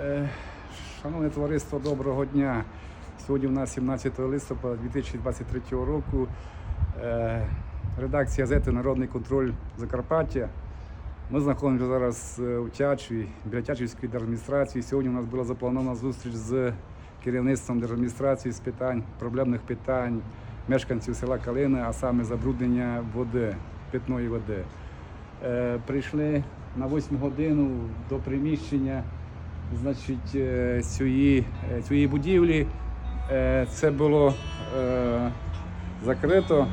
Е, Шановне товариство, доброго дня. Сьогодні у нас 17 листопада 2023 року. Е, Редакція газети Народний контроль Закарпаття. Ми знаходимося зараз е, у Тячеві, біля Тячівської держадміністрації. Сьогодні у нас була запланована зустріч з керівництвом держадміністрації з питань, проблемних питань мешканців села Калина, а саме забруднення води, питної води. Прийшли на 8 годину до приміщення значить, е, цієї, е, цієї будівлі. Е, Це було е, закрито.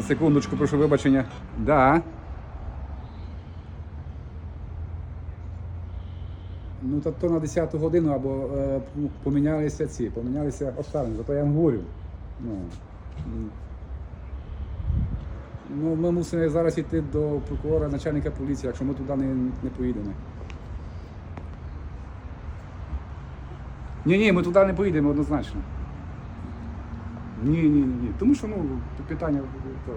Секундочку, прошу вибачення. Да. Ну, тобто на 10 годину або е, помінялися ці, помінялися обставини, зато я вам говорю. Ну, ну, ми мусимо зараз йти до прокурора, начальника поліції, якщо ми туди не, не поїдемо. Ні, ні, ми туди не поїдемо однозначно. Ні, ні, ні. Тому що ну, питання то,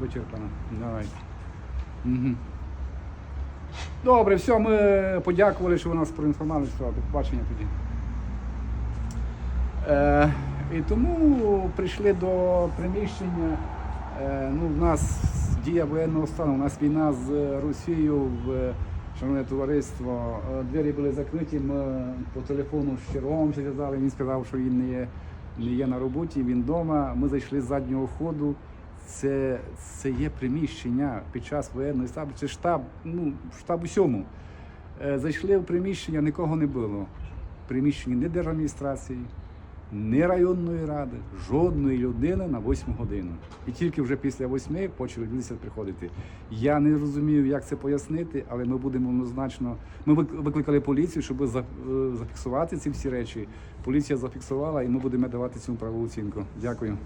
вичерпано. Давайте. Угу. Добре, все, ми подякували, що ви нас проінформували. До побачення тоді. Е, і тому прийшли до приміщення. Е, ну, в нас дія воєнного стану, у нас війна з Росією, в, шановне товариство. Е, Двері були закриті. Ми по телефону з черговим зв'язали. Він сказав, що він не є, не є на роботі, він вдома. Ми зайшли з заднього ходу. Це, це є приміщення під час воєнної стану. Це штаб, ну, штаб усьому. Е, Зайшли в приміщення, нікого не було. В приміщенні ні держадміністрації, ні районної ради, жодної людини на 8 годину. І тільки вже після 8 почали люди приходити. Я не розумію, як це пояснити, але ми будемо однозначно. Ми викликали поліцію, щоб е, зафіксувати ці всі речі. Поліція зафіксувала, і ми будемо давати цьому правову оцінку. Дякую.